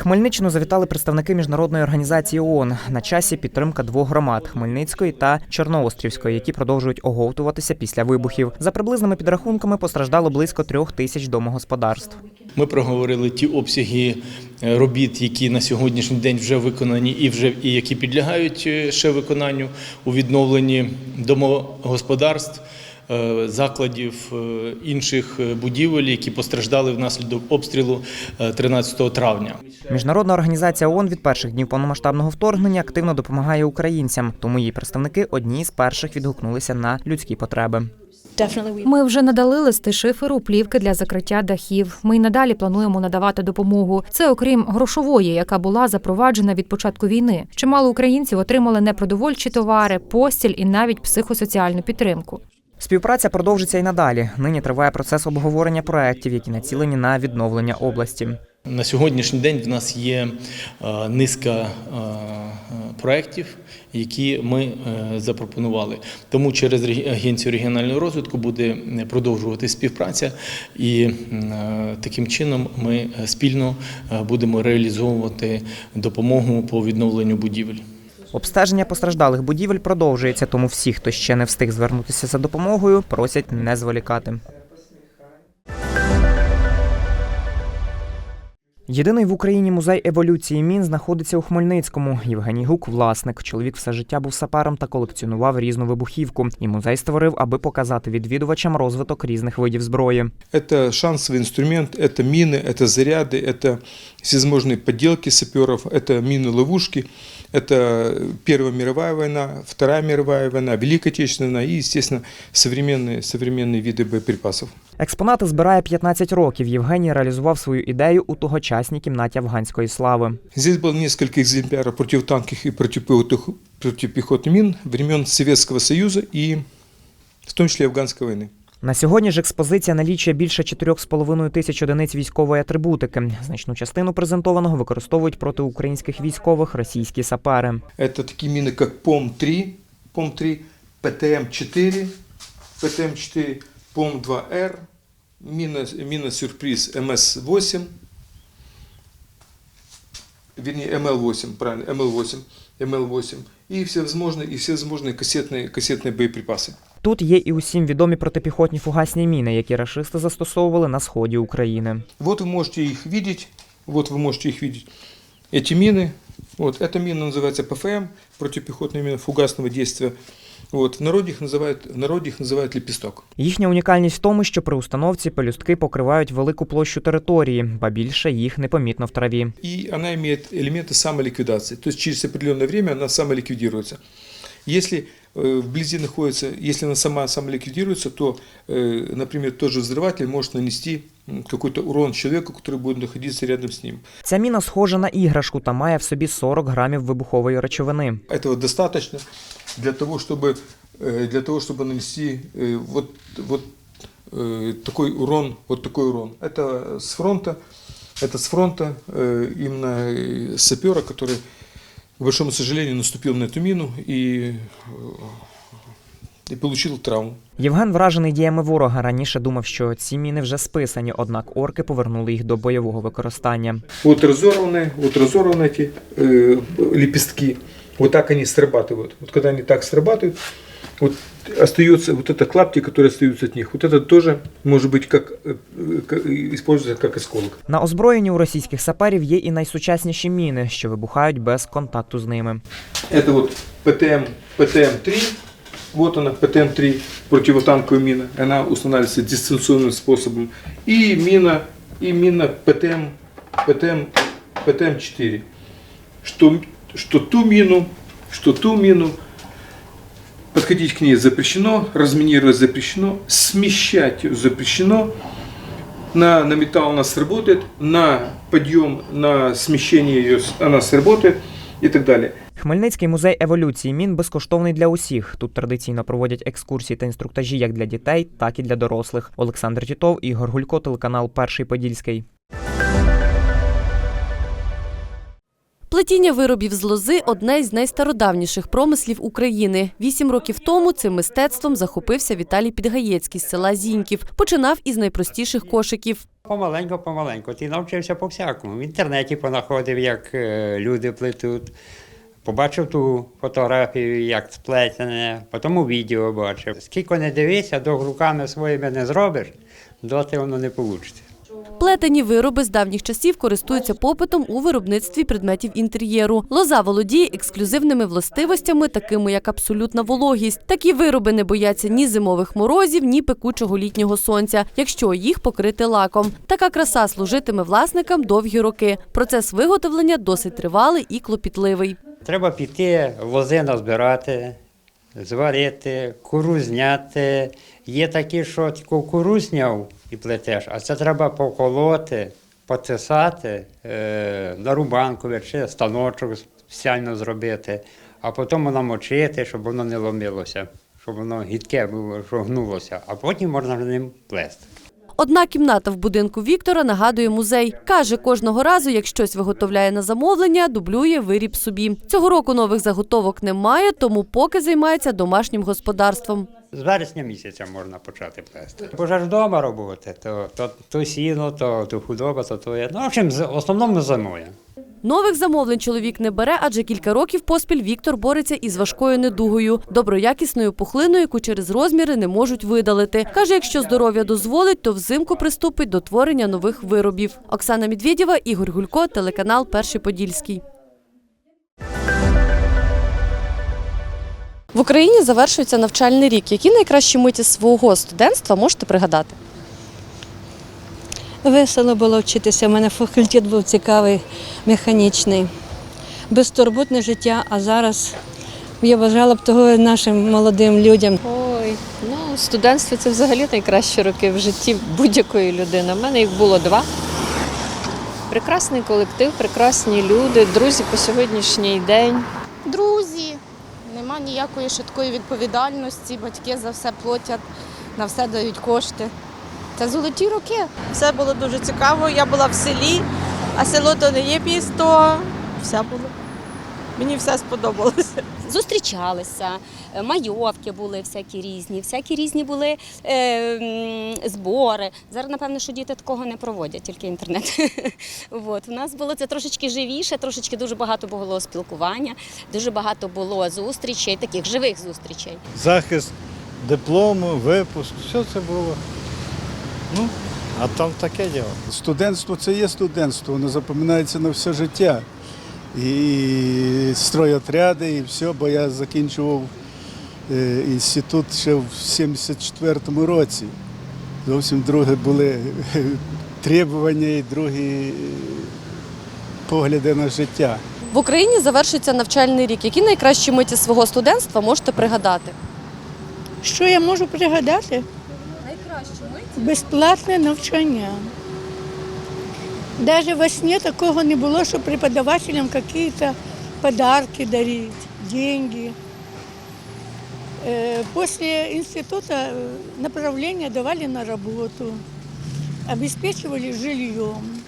Хмельниччину завітали представники міжнародної організації ООН. На часі підтримка двох громад Хмельницької та Чорноострівської, які продовжують оговтуватися після вибухів. За приблизними підрахунками постраждало близько трьох тисяч домогосподарств. Ми проговорили ті обсяги робіт, які на сьогоднішній день вже виконані, і вже і які підлягають е, ще виконанню у відновленні домогосподарств, е, закладів е, інших е, будівель, які постраждали внаслідок обстрілу е, 13 травня. Міжнародна організація ООН від перших днів повномасштабного вторгнення активно допомагає українцям, тому її представники одні з перших відгукнулися на людські потреби. Ми вже надали листи шиферу, плівки для закриття дахів. Ми й надалі плануємо надавати допомогу. Це окрім грошової, яка була запроваджена від початку війни. Чимало українців отримали непродовольчі товари, постіль і навіть психосоціальну підтримку. Співпраця продовжиться і надалі. Нині триває процес обговорення проєктів, які націлені на відновлення області. На сьогоднішній день в нас є е, низка е, проєктів, які ми е, запропонували. Тому через Агенцію регіонального розвитку буде продовжувати співпраця, і таким чином ми спільно будемо реалізовувати допомогу по відновленню будівель. Обстеження постраждалих будівель продовжується, тому всі, хто ще не встиг звернутися за допомогою, просять не зволікати. Єдиний в Україні музей еволюції мін знаходиться у Хмельницькому. Євгеній Гук, власник. Чоловік все життя був сапером та колекціонував різну вибухівку. І музей створив, аби показати відвідувачам розвиток різних видів зброї. Это шансовый инструмент, это мины, это заряды, это всевозможные подделки саперов, это мины-ловушки, это Первая мировая война, Вторая мировая война, Великая Отечественная война и, естественно, современные, современные виды боеприпасов. Експонати збирає 15 років. Євгеній реалізував свою ідею у тогочасній кімнаті афганської слави. Здесь было несколько экземпляров противотанковых и противопехотных, противопехотных мин времен Советского Союза и в том числе афганской войны. На сьогодні ж експозиція налічує більше 4,5 тисяч одиниць військової атрибутики. Значну частину презентованого використовують проти українських військових російські сапери. Это такие мины, как ПОМ-3, ПОМ-3, ПТМ-4, ПТМ-4, ПОМ-2Р, мина, мина-сюрприз МС-8, вернее, МЛ-8, правильно, МЛ-8, МЛ-8, и всевозможные, и всевозможные кассетные, кассетные боеприпасы. Тут є і усім відомі протипіхотні фугасні міни, які рашисти застосовували на сході України. Вот вы можете их видеть, вот вы можете их видеть, эти мины, вот, эта мина называется ПФМ, противопехотная мина фугасного действия, вот, в народе их называют, в народе их называют лепесток. Їхня унікальність в тому, що при установці пелюстки покривають велику площу території, ба більше їх непомітно в траві. и она имеет элементы самоликвидации. То есть через определенное время она самоликвидируется. Если э, вблизи находится, если она сама самоликвидируется, то, э, например, тот же взрыватель может нанести м, какой-то урон человеку, который будет находиться рядом с ним. Ця міна схожа на іграшку та має в собі 40 грамів вибухової речовини. Этого достаточно для того, чтобы, э, для того, чтобы нанести э, вот, вот э, такой урон, вот такой урон. Это с фронта, это с фронта э, именно э, сапера, который, к большому сожалению, наступил на эту мину и, э, и получил травму. Євген вражений діями ворога. Раніше думав, що ці міни вже списані, однак орки повернули їх до бойового використання. Вот разорваны, вот разорваны эти э, лепестки. Вот так они срабатывают. Вот когда они так срабатывают, вот остается вот это клапти, которые остаются от них. Вот это тоже может быть как, э, как используется как осколок. На озброєнні у російських саперів є і найсучасніші міни, що вибухають без контакту з ними. Это вот ПТМ, ПТМ-3. Вот она, ПТМ-3, противотанковая мина. Она устанавливается дистанционным способом. И мина, и мина ПТМ, ПТМ, ПТМ-4. Что, что ту мину, что ту мину, подходить к ней запрещено, разминировать запрещено, смещать запрещено. На, на металл она сработает, на подъем, на смещение ее она сработает и так далее. Хмельницький музей еволюції мін безкоштовний для усіх. Тут традиційно проводять екскурсії та інструктажі як для дітей, так і для дорослих. Олександр Тітов, Ігор Гулько, телеканал Перший Подільський. Плетіння виробів з лози одне із найстародавніших промислів України. Вісім років тому цим мистецтвом захопився Віталій Підгаєцький з села Зіньків. Починав із найпростіших кошиків. Помаленьку, помаленьку. Ти навчився по всякому. В інтернеті понаходив, як е, люди плетуть. Побачив ту фотографію, як сплетене, потім відео бачив. Скільки не дивися, до руками своїми не зробиш, доти воно не вийде. Плетені вироби з давніх часів користуються попитом у виробництві предметів інтер'єру. Лоза володіє ексклюзивними властивостями, такими як абсолютна вологість. Такі вироби не бояться ні зимових морозів, ні пекучого літнього сонця, якщо їх покрити лаком. Така краса служитиме власникам довгі роки. Процес виготовлення досить тривалий і клопітливий. Треба піти, лози назбирати, зварити, куру зняти. Є такі, що тільки куру зняв і плетеш, а це треба поколоти, потисати, е, на рубанку чи станочок спеціально зробити, а потім намочити, щоб воно не ломилося, щоб воно гідке було, що гнулося, а потім можна ним плести. Одна кімната в будинку Віктора нагадує музей. Каже, кожного разу, як щось виготовляє на замовлення, дублює виріб собі. Цього року нових заготовок немає, тому поки займається домашнім господарством. З вересня місяця можна почати плести. Бо ж вдома роботи, то, то, то сіно, то, то худоба, то то є. Ну, в общем, з- в основному зимою. Нових замовлень чоловік не бере, адже кілька років поспіль Віктор бореться із важкою недугою, доброякісною пухлиною, яку через розміри не можуть видалити. Каже, якщо здоров'я дозволить, то взимку приступить до творення нових виробів. Оксана Медведєва, Ігор Гулько, телеканал Перший Подільський. В Україні завершується навчальний рік. Які найкращі миті свого студентства можете пригадати? Весело було вчитися. У мене факультет був цікавий, механічний. Безтурботне життя, а зараз я бажала б того нашим молодим людям. Ой, ну студентство це взагалі найкращі роки в житті будь-якої людини. У мене їх було два. Прекрасний колектив, прекрасні люди, друзі по сьогоднішній день. Ніякої швидкої відповідальності, батьки за все платять, на все дають кошти. Це золоті роки. Все було дуже цікаво. Я була в селі, а село то не є місто. Все було. Мені все сподобалося. зустрічалися, е, майовки були всякі різні, всякі різні були е, збори. Зараз, напевно, що діти такого не проводять, тільки інтернет. От. У нас було це трошечки живіше, трошечки дуже багато було спілкування, дуже багато було зустрічей, таких живих зустрічей. захист диплому, випуск, все це було. Ну, а там таке діло. Студентство це є студентство, воно запам'ятається на все життя. І стройотряди, і все, бо я закінчував е, інститут ще в 74-му році. Зовсім друге були требування і другі е, погляди на життя. В Україні завершується навчальний рік. Які найкращі миті свого студентства можете пригадати? Що я можу пригадати? Безплатне навчання. Навіть во сне такого не было, что преподавателям какие-то подарки дарить, деньги. Э, После института э, направление давали на работу, обеспечивали жильем.